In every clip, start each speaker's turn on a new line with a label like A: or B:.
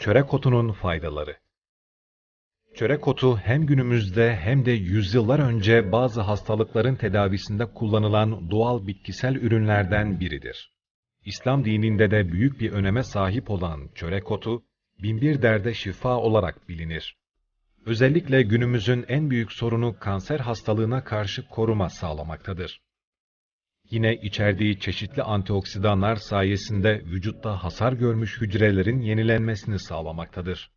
A: Çörek otunun faydaları Çörek otu hem günümüzde hem de yüzyıllar önce bazı hastalıkların tedavisinde kullanılan doğal bitkisel ürünlerden biridir. İslam dininde de büyük bir öneme sahip olan çörek otu, binbir derde şifa olarak bilinir. Özellikle günümüzün en büyük sorunu kanser hastalığına karşı koruma sağlamaktadır. Yine içerdiği çeşitli antioksidanlar sayesinde vücutta hasar görmüş hücrelerin yenilenmesini sağlamaktadır.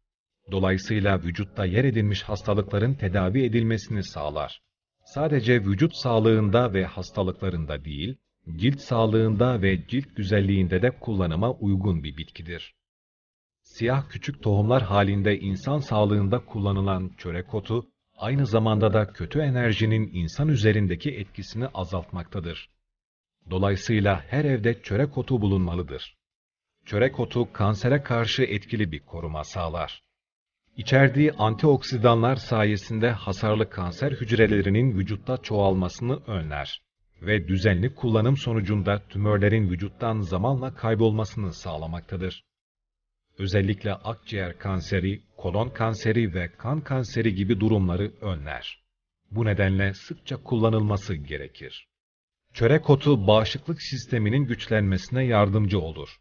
A: Dolayısıyla vücutta yer edinmiş hastalıkların tedavi edilmesini sağlar. Sadece vücut sağlığında ve hastalıklarında değil, cilt sağlığında ve cilt güzelliğinde de kullanıma uygun bir bitkidir. Siyah küçük tohumlar halinde insan sağlığında kullanılan çörek otu, aynı zamanda da kötü enerjinin insan üzerindeki etkisini azaltmaktadır. Dolayısıyla her evde çörek otu bulunmalıdır. Çörek otu kansere karşı etkili bir koruma sağlar. İçerdiği antioksidanlar sayesinde hasarlı kanser hücrelerinin vücutta çoğalmasını önler ve düzenli kullanım sonucunda tümörlerin vücuttan zamanla kaybolmasını sağlamaktadır. Özellikle akciğer kanseri, kolon kanseri ve kan kanseri gibi durumları önler. Bu nedenle sıkça kullanılması gerekir. Çörek otu bağışıklık sisteminin güçlenmesine yardımcı olur.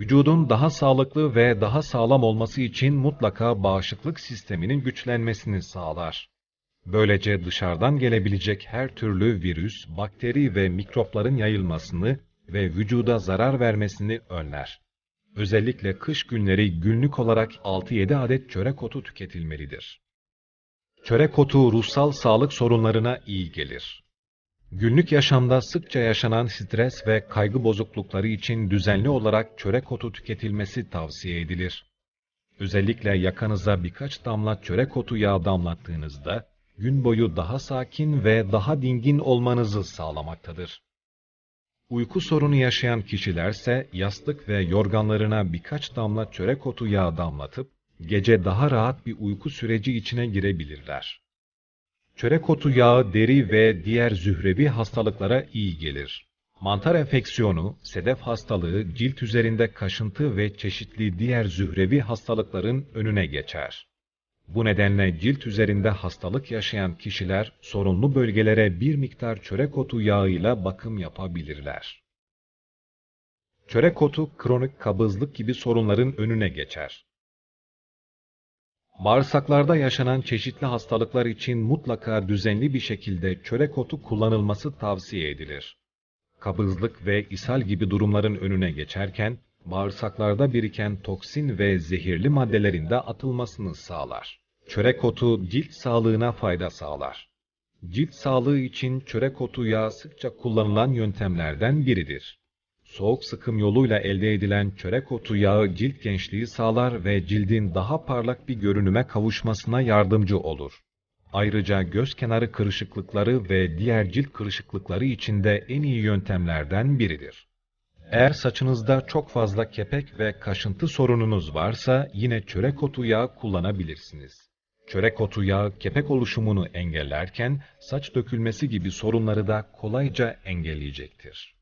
A: Vücudun daha sağlıklı ve daha sağlam olması için mutlaka bağışıklık sisteminin güçlenmesini sağlar. Böylece dışarıdan gelebilecek her türlü virüs, bakteri ve mikropların yayılmasını ve vücuda zarar vermesini önler. Özellikle kış günleri günlük olarak 6-7 adet çörek otu tüketilmelidir. Çörek otu ruhsal sağlık sorunlarına iyi gelir. Günlük yaşamda sıkça yaşanan stres ve kaygı bozuklukları için düzenli olarak çörek otu tüketilmesi tavsiye edilir. Özellikle yakanıza birkaç damla çörek otu yağı damlattığınızda, gün boyu daha sakin ve daha dingin olmanızı sağlamaktadır. Uyku sorunu yaşayan kişilerse yastık ve yorganlarına birkaç damla çörek otu yağı damlatıp, gece daha rahat bir uyku süreci içine girebilirler. Çörek otu yağı deri ve diğer zührevi hastalıklara iyi gelir. Mantar enfeksiyonu, sedef hastalığı, cilt üzerinde kaşıntı ve çeşitli diğer zührevi hastalıkların önüne geçer. Bu nedenle cilt üzerinde hastalık yaşayan kişiler sorunlu bölgelere bir miktar çörek otu yağıyla bakım yapabilirler. Çörek otu kronik kabızlık gibi sorunların önüne geçer. Bağırsaklarda yaşanan çeşitli hastalıklar için mutlaka düzenli bir şekilde çörek otu kullanılması tavsiye edilir. Kabızlık ve ishal gibi durumların önüne geçerken, bağırsaklarda biriken toksin ve zehirli maddelerin de atılmasını sağlar. Çörek otu cilt sağlığına fayda sağlar. Cilt sağlığı için çörek otu yağı sıkça kullanılan yöntemlerden biridir. Soğuk sıkım yoluyla elde edilen çörek otu yağı cilt gençliği sağlar ve cildin daha parlak bir görünüme kavuşmasına yardımcı olur. Ayrıca göz kenarı kırışıklıkları ve diğer cilt kırışıklıkları için de en iyi yöntemlerden biridir. Eğer saçınızda çok fazla kepek ve kaşıntı sorununuz varsa yine çörek otu yağı kullanabilirsiniz. Çörek otu yağı kepek oluşumunu engellerken saç dökülmesi gibi sorunları da kolayca engelleyecektir.